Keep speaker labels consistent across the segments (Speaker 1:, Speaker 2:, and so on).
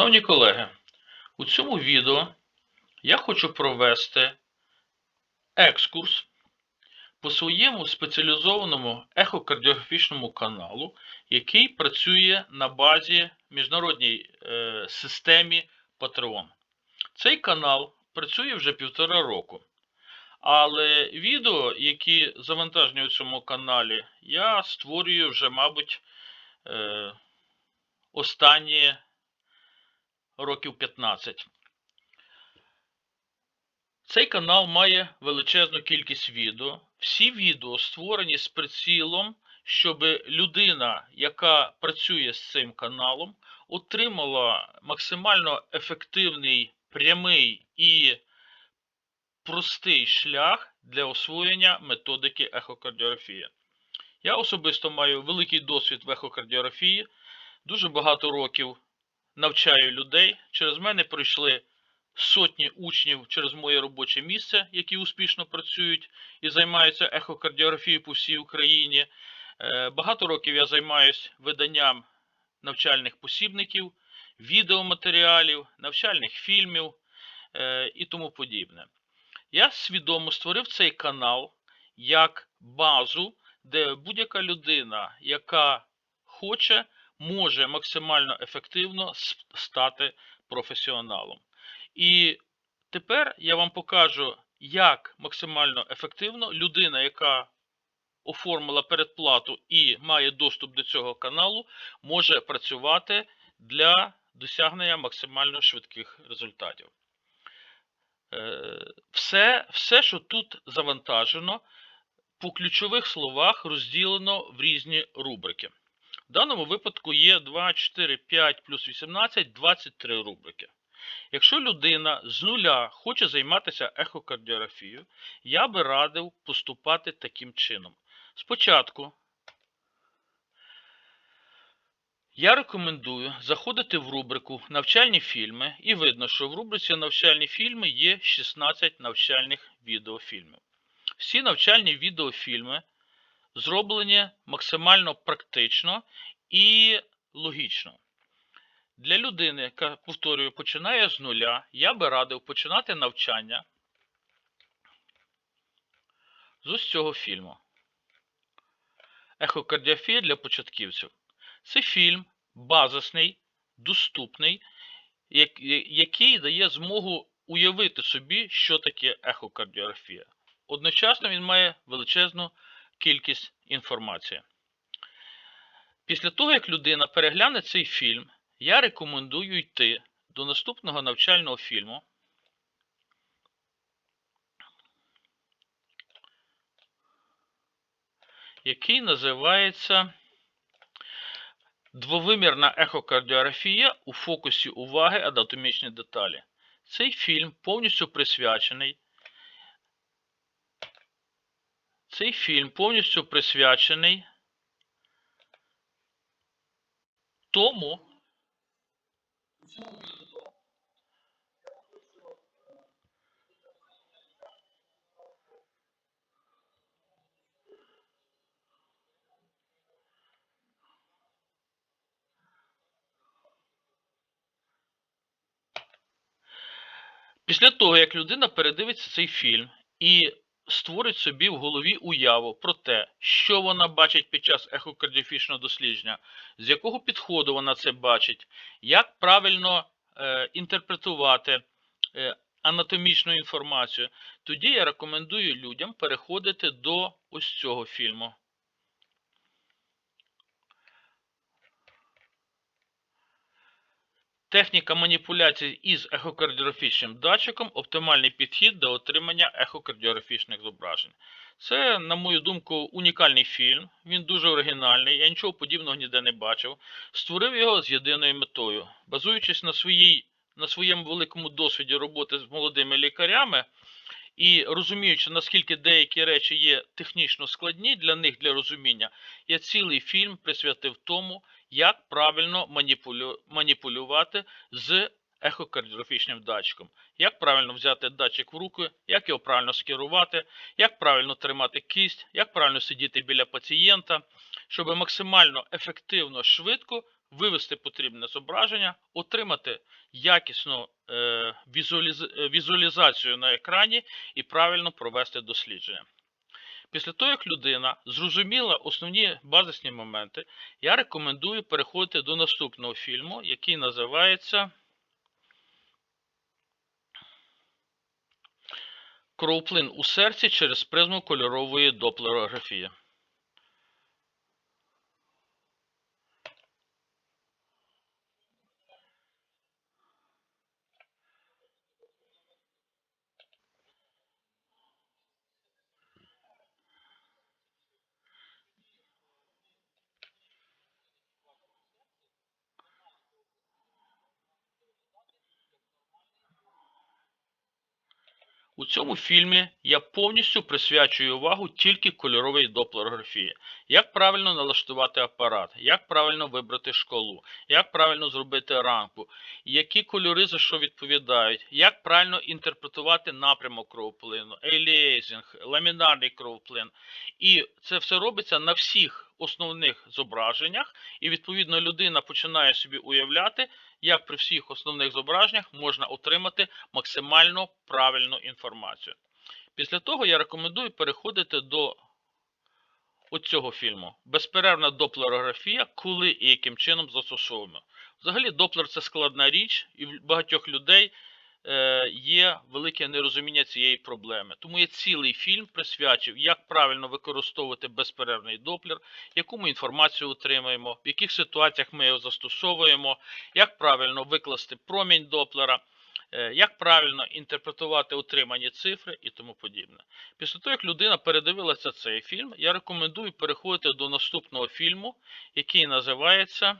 Speaker 1: Шановні колеги, у цьому відео я хочу провести екскурс по своєму спеціалізованому ехокардіографічному каналу, який працює на базі міжнародній е, системі Patreon. Цей канал працює вже півтора року. Але відео, які завантажені у цьому каналі, я створюю вже, мабуть, е, останні років 15. Цей канал має величезну кількість відео. Всі відео створені з прицілом, щоб людина, яка працює з цим каналом, отримала максимально ефективний, прямий і простий шлях для освоєння методики ехокардіографії. Я особисто маю великий досвід в ехокардіографії, дуже багато років навчаю людей. Через мене пройшли сотні учнів через моє робоче місце, які успішно працюють і займаються ехокардіографією по всій Україні. Е, Багато років я займаюся виданням навчальних посібників, відеоматеріалів, навчальних фільмів е, і тому подібне. Я свідомо створив цей канал як базу, де будь-яка людина, яка хоче, може максимально ефективно стати професіоналом. І тепер я вам покажу, як максимально ефективно людина, яка оформила передплату і має доступ до цього каналу, може працювати для досягнення максимально швидких результатів. Е, Все, все, що тут завантажено, по ключових словах розділено в різні рубрики. В даному випадку є 2, 4, 5 плюс 18, 23 рубрики. Якщо людина з нуля хоче займатися ехокардіографією, я би радив поступати таким чином. Спочатку я рекомендую заходити в рубрику Навчальні фільми, і видно, що в рубриці Навчальні фільми є 16 навчальних відеофільмів. Всі навчальні відеофільми зроблені максимально практично і логічно. Для людини, яка, повторюю, починає з нуля, я би радив починати навчання з ось цього фільму. Ехокардіофія для початківців. Це фільм базисний, доступний, який дає змогу уявити собі, що таке ехокардіографія. Одночасно він має величезну кількість інформації. Після того, як людина перегляне цей фільм, я рекомендую йти до наступного навчального фільму. Який називається Двовимірна ехокардіографія у фокусі уваги анатомічні деталі. Цей фільм повністю присвячений. Цей фільм повністю присвячений тому, Після того, як людина передивиться цей фільм і створить собі в голові уяву про те, що вона бачить під час ехокардіофічного дослідження, з якого підходу вона це бачить, як правильно е, інтерпретувати е, анатомічну інформацію, тоді я рекомендую людям переходити до ось цього фільму. Техніка маніпуляцій із ехокардіографічним датчиком оптимальний підхід до отримання ехокардіографічних зображень. Це, на мою думку, унікальний фільм. Він дуже оригінальний. Я нічого подібного ніде не бачив. Створив його з єдиною метою. Базуючись на, своїй, на своєму великому досвіді роботи з молодими лікарями і розуміючи, наскільки деякі речі є технічно складні для них для розуміння, я цілий фільм присвятив тому, як правильно маніпулю... маніпулювати з ехокардіографічним датчиком, як правильно взяти датчик в руки, як його правильно скерувати, як правильно тримати кисть, як правильно сидіти біля пацієнта, щоб максимально ефективно, швидко вивести потрібне зображення, отримати якісну е, візуаліз- е, візуалізацію на екрані і правильно провести дослідження. Після того, як людина зрозуміла основні базисні моменти, я рекомендую переходити до наступного фільму, який називається Кровоплин у серці через призму кольорової доплерографії. У цьому фільмі я повністю присвячую увагу тільки кольоровій доплерографії. Як правильно налаштувати апарат, як правильно вибрати шкалу, як правильно зробити рамку, які кольори за що відповідають, як правильно інтерпретувати напрямок кровоплину, еліейзинг, ламінарний кровоплин. І це все робиться на всіх основних зображеннях, і відповідно людина починає собі уявляти, як при всіх основних зображеннях можна отримати максимально правильну інформацію. Після того я рекомендую переходити до оцього фільму. Безперервна доплерографія, коли і яким чином застосовуємо. Взагалі, доплер це складна річ, і в багатьох людей е, є велике нерозуміння цієї проблеми. Тому я цілий фільм присвячив, як правильно використовувати безперервний доплер, яку ми інформацію отримаємо, в яких ситуаціях ми його застосовуємо, як правильно викласти промінь доплера, е, як правильно інтерпретувати отримані цифри і тому подібне. Після того, як людина передивилася цей фільм, я рекомендую переходити до наступного фільму, який називається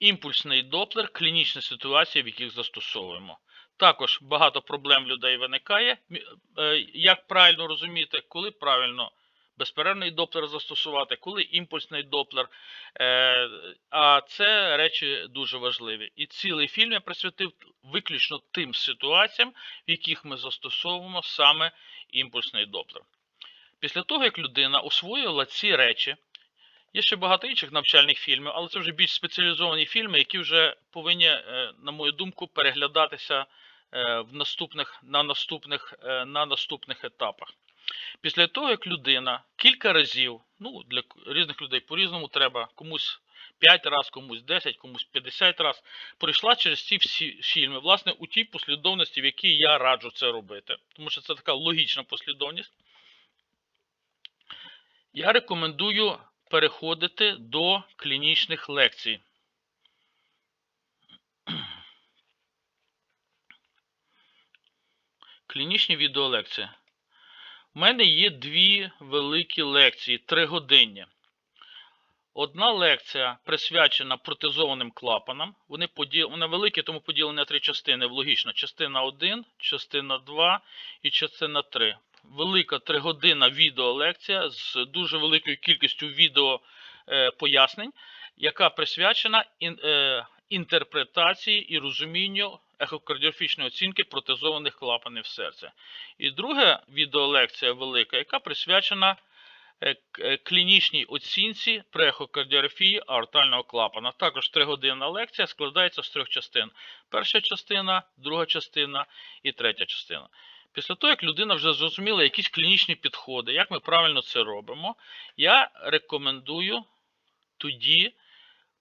Speaker 1: Імпульсний доплер, клінічні ситуації, в яких застосовуємо. Також багато проблем людей виникає. Е, Як правильно розуміти, коли правильно безперервний доплер застосувати, коли імпульсний доплер. Е, А це речі дуже важливі. І цілий фільм я присвятив виключно тим ситуаціям, в яких ми застосовуємо саме імпульсний доплер. Після того, як людина освоїла ці речі, є ще багато інших навчальних фільмів, але це вже більш спеціалізовані фільми, які вже повинні, е, на мою думку, переглядатися е, в наступних, на, наступних, е, на наступних етапах. Після того, як людина кілька разів, ну для різних людей по-різному треба, комусь 5 разів, комусь 10, комусь 50 разів, пройшла через ці всі фільми, власне, у тій послідовності, в якій я раджу це робити, тому що це така логічна послідовність. Я рекомендую переходити до клінічних лекцій. Клінічні відеолекції. У мене є дві великі лекції, тригодинні. Одна лекція присвячена протезованим клапанам. Вони, поділ... Вони великі, тому поділені на три частини. Логічно. Частина 1, частина 2 і частина 3. Велика тригодинна відеолекція з дуже великою кількістю відео е, пояснень, яка присвячена е, інтерпретації і розумінню ехокардіографічної оцінки протезованих клапанів серця. І друга відеолекція велика, яка присвячена е, клінічній оцінці при ехокардіографії аортального клапана. Також тригодинна лекція складається з трьох частин: перша частина, друга частина і третя частина. Після того, як людина вже зрозуміла якісь клінічні підходи, як ми правильно це робимо, я рекомендую тоді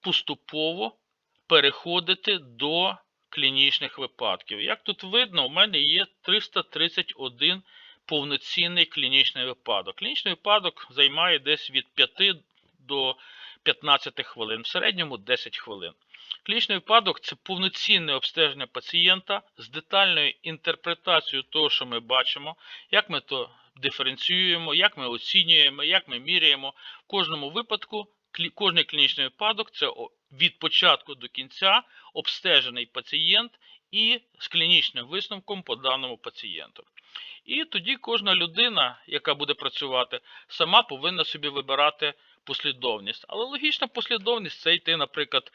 Speaker 1: поступово переходити до клінічних випадків. Як тут видно, у мене є 331 повноцінний клінічний випадок. Клінічний випадок займає десь від 5 до 15 хвилин, в середньому 10 хвилин. Клінічний випадок це повноцінне обстеження пацієнта з детальною інтерпретацією того, що ми бачимо, як ми то диференціюємо, як ми оцінюємо, як ми міряємо. В кожному випадку кожний клінічний випадок це від початку до кінця обстежений пацієнт і з клінічним висновком по даному пацієнту. І тоді кожна людина, яка буде працювати, сама повинна собі вибирати послідовність. Але логічна послідовність це йти, наприклад,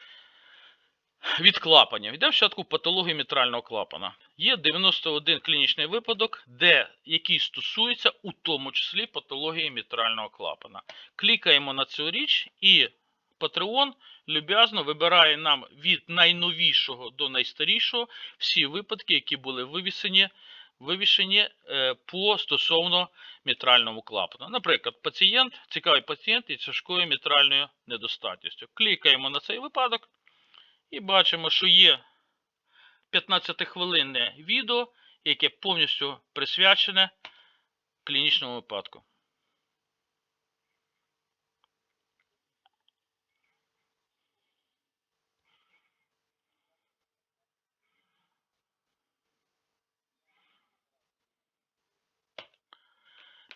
Speaker 1: від клапанів. Йдемо спочатку в патологію мітрального клапана. Є 91 клінічний випадок, де, який стосується у тому числі патології мітрального клапана. Клікаємо на цю річ і Patreon люб'язно вибирає нам від найновішого до найстарішого всі випадки, які були вивісені, вивішені е, по стосовно мітральному клапану. Наприклад, пацієнт, цікавий пацієнт із тяжкою мітральною недостатністю. Клікаємо на цей випадок і бачимо, що є 15-хвилинне відео, яке повністю присвячене клінічному випадку.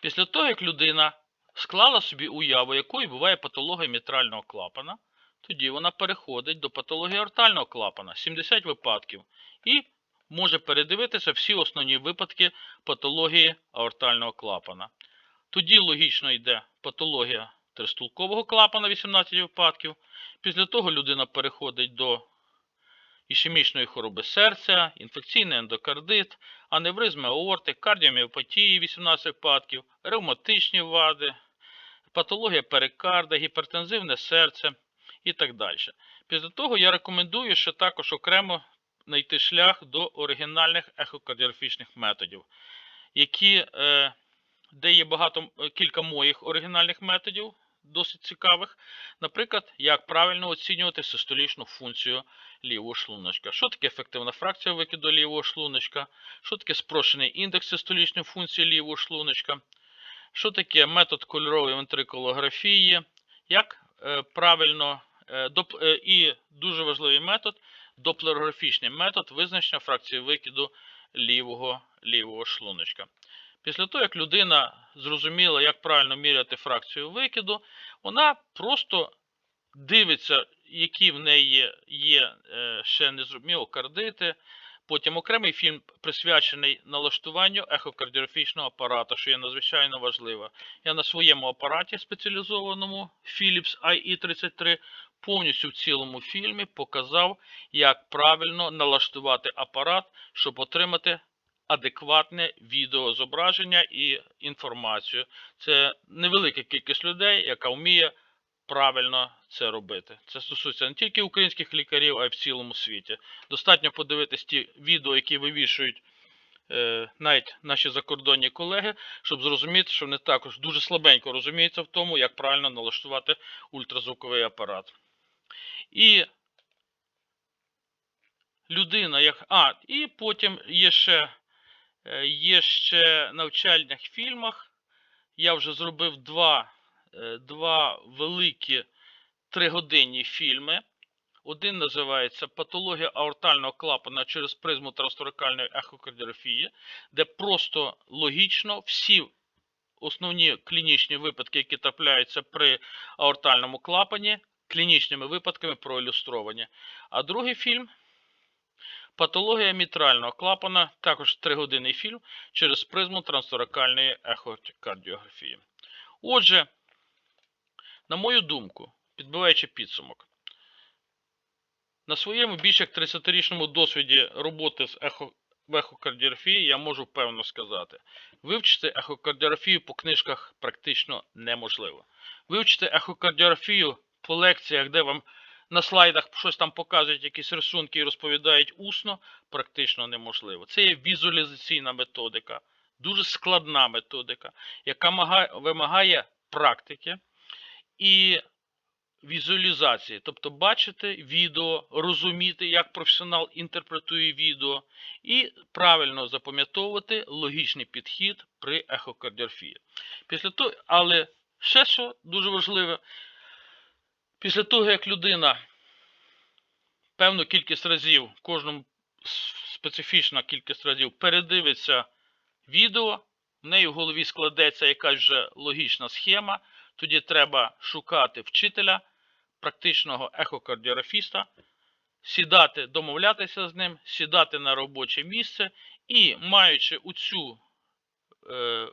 Speaker 1: Після того, як людина склала собі уяву, якою буває патологія мітрального клапана, тоді вона переходить до патології ортального клапана 70 випадків і може передивитися всі основні випадки патології аортального клапана. Тоді логічно йде патологія тристулкового клапана 18 випадків. Після того людина переходить до ішемічної хвороби серця, інфекційний ендокардит, аневризми аорти, кардіоміопатії 18 випадків, ревматичні вади, патологія перикарда, гіпертензивне серце і так далі. Після того я рекомендую ще також окремо знайти шлях до оригінальних ехокардіографічних методів, які, е, де є багато е, кілька моїх оригінальних методів, досить цікавих. Наприклад, як правильно оцінювати систолічну функцію лівого шлуночка. Що таке ефективна фракція викиду лівого шлуночка? Що таке спрощений індекс систолічної функції лівого шлуночка? Що таке метод кольорової вентрикулографії? Як е, правильно і дуже важливий метод доплерографічний метод визначення фракції викиду лівого, лівого шлуночка. Після того, як людина зрозуміла, як правильно міряти фракцію викиду, вона просто дивиться, які в неї є, е, ще міокардити. Потім окремий фільм присвячений налаштуванню ехокардіографічного апарату, що є надзвичайно важливо. Я на своєму апараті спеціалізованому Philips IE33 повністю в цілому фільмі показав, як правильно налаштувати апарат, щоб отримати адекватне відеозображення і інформацію. Це невелика кількість людей, яка вміє правильно це робити. Це стосується не тільки українських лікарів, а й в цілому світі. Достатньо подивитись ті відео, які вивішують е, навіть наші закордонні колеги, щоб зрозуміти, що вони також дуже слабенько розуміються в тому, як правильно налаштувати ультразвуковий апарат. І людина, як. А, і потім є ще, е, є ще навчальних фільмах. Я вже зробив два, е, два великі тригодинні фільми. Один називається Патологія аортального клапана через призму трансторакальної ехокардіографії, де просто логічно всі основні клінічні випадки, які трапляються при аортальному клапані, клінічними випадками проілюстровані. А другий фільм Патологія мітрального клапана, також тригодинний фільм через призму трансторакальної ехокардіографії. Отже, на мою думку, підбиваючи підсумок, на своєму більш як 30-річному досвіді роботи з ехо, в ехокардіографії я можу певно сказати, вивчити ехокардіографію по книжках практично неможливо. Вивчити ехокардіографію по лекціях, де вам на слайдах щось там показують, якісь рисунки і розповідають усно, практично неможливо. Це є візуалізаційна методика, дуже складна методика, яка вимагає практики і візуалізації. Тобто бачити відео, розуміти, як професіонал інтерпретує відео, і правильно запам'ятовувати логічний підхід при ехокардіографії. Після того, але ще що дуже важливе, Після того, як людина певну кількість разів, кожному специфічна кількість разів передивиться відео, в неї в голові складеться якась вже логічна схема, тоді треба шукати вчителя, практичного ехокардіографіста, сідати, домовлятися з ним, сідати на робоче місце і, маючи оцю е,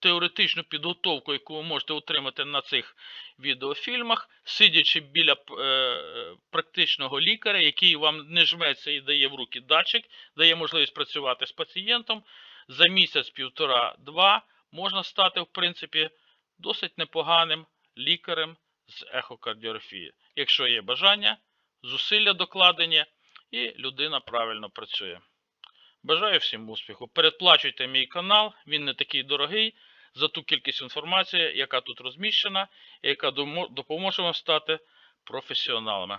Speaker 1: теоретичну підготовку, яку ви можете отримати на цих відеофільмах, сидячи біля е, практичного лікаря, який вам не жметься і дає в руки датчик, дає можливість працювати з пацієнтом, за місяць, півтора-два можна стати, в принципі, досить непоганим лікарем з ехокардіографії. Якщо є бажання, зусилля докладені і людина правильно працює. Бажаю всім успіху. Передплачуйте мій канал, він не такий дорогий за ту кількість інформації, яка тут розміщена, і яка допоможе вам стати професіоналами.